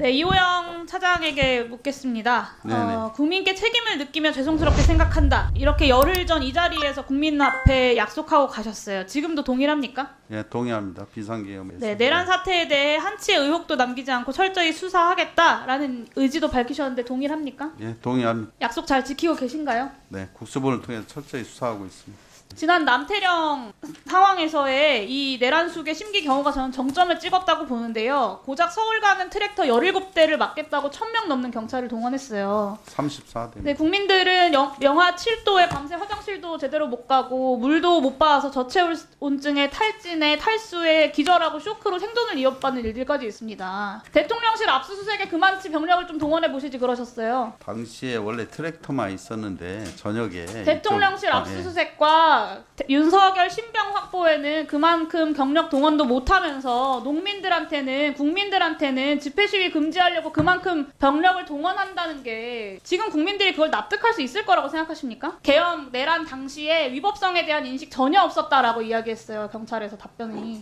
네, 이호영 차장에게 묻겠습니다. 네네. 어, 국민께 책임을 느끼며 죄송스럽게 생각한다. 이렇게 열흘 전 이 자리에서 국민 앞에 약속하고 가셨어요. 지금도 동일합니까? 예, 동의합니다. 비상계엄에서. 네, 내란 사태에 대해 한치의 의혹도 남기지 않고 철저히 수사하겠다라는 의지도 밝히셨는데 동일합니까? 예, 동의합니다. 약속 잘 지키고 계신가요? 네, 국수본을 통해서 철저히 수사하고 있습니다. 지난 남태령 상황에서의 이 내란숙의 심기 경우가 저는 정점을 찍었다고 보는데요. 고작 서울 가는 트랙터 17대를 막겠다고 1000명 넘는 경찰을 동원했어요. 34대. 네, 국민들은 영, 영하 7도에 밤새 화장실도 제대로 못 가고 물도 못 봐서 저체온증에 탈진에 탈수에 기절하고 쇼크로 생존을 이어받는 일들까지 있습니다. 대통령실 압수수색에 그만치 병력을 좀 동원해 보시지 그러셨어요. 당시에 원래 트랙터만 있었는데 저녁에 대통령실 이쪽- 아, 예. 압수수색과 대- 윤석열 신병 확보에는 그만큼 경력 동원도 못하면서 농민들한테는 국민들한테는 집회 시위 금지하려고 그만큼 병력을 동원한다는 게 지금 국민들이 그걸 납득할 수 있을 거라고 생각하십니까? 계엄 내란 당시에 위법성에 대한 인식 전혀 없었다라고 이야기했어요 경찰에서 답변이.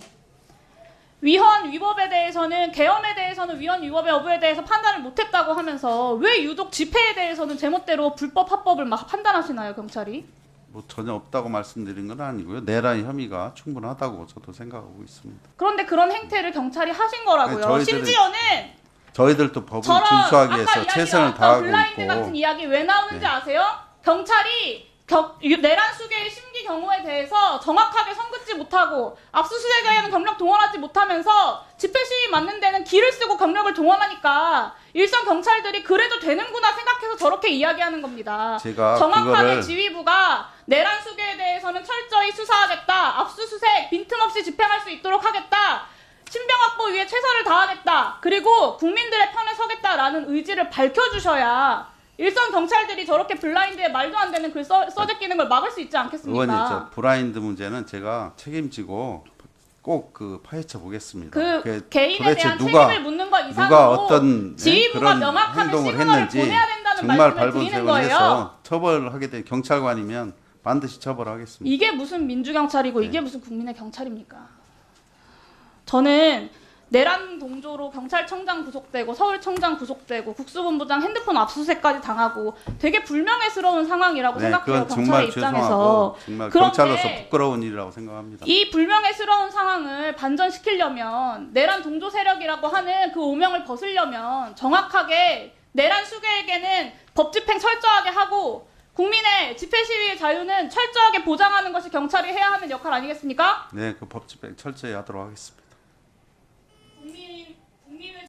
위헌 위법에 대해서는 계엄에 대해서는 위헌 위법의 여부에 대해서 판단을 못했다고 하면서 왜 유독 집회에 대해서는 제멋대로 불법 합법을 막 판단하시나요 경찰이? 뭐 전혀 없다고 말씀드린 건 아니고요. 내란 혐의가 충분하다고 저도 생각하고 있습니다. 그런데 그런 행태를 경찰이 하신 거라고요. 네, 저희들은 심지어는 저희들도 법을 저런 준수하기 아까 위해서 이야기 최선을 나왔던 다하고 블라인드 있고 같은 이야기 왜 나오는지 네. 아세요? 경찰이 겨- 유- 내란 수계의 심기 경우에 대해서 정확하게 선긋지 못하고 압수수색에는 경력 동원하지 못하면서 집회 시위 맞는 데는 길을 쓰고 경력을 동원하니까 일선 경찰들이 그래도 되는구나 생각해서 저렇게 이야기하는 겁니다. 제가 정확하게 그거를 지휘부가 내란 수계에 대해서는 철저히 수사하겠다. 압수수색 빈틈없이 집행할 수 있도록 하겠다. 신병 확보 위해 최선을 다하겠다. 그리고 국민들의 편에 서겠다라는 의지를 밝혀주셔야 일선 경찰들이 저렇게 블라인드에 말도 안 되는 글 써, 써제끼는 걸 막을 수 있지 않겠습니까? 의원님 저 브라인드 문제는 제가 책임지고 꼭 그 파헤쳐 보겠습니다. 그 그게 개인에 대한 누가 책임을 묻는 것 이상으로 누가 어떤 예, 지휘부가 그런 명확하게 시그널을 했는지 보내야 된다는 정말 말씀을 드리는 거예요. 처벌하게 된 경찰관이면 반드시 처벌하겠습니다. 이게 무슨 민주경찰이고 네. 이게 무슨 국민의 경찰입니까? 저는 내란 동조로 경찰청장 구속되고 서울청장 구속되고 국수본부장 핸드폰 압수수색까지 당하고 되게 불명예스러운 상황이라고 네, 생각해요 경찰의 입장에서 죄송하고 정말 경찰로서 부끄러운 일이라고 생각합니다. 이 불명예스러운 상황을 반전시키려면 내란 동조 세력이라고 하는 그 오명을 벗으려면 정확하게 내란 수괴에게는 법 집행 철저하게 하고 국민의 집회 시위의 자유는 철저하게 보장하는 것이 경찰이 해야 하는 역할 아니겠습니까? 네, 그 법 집행 철저히 하도록 하겠습니다.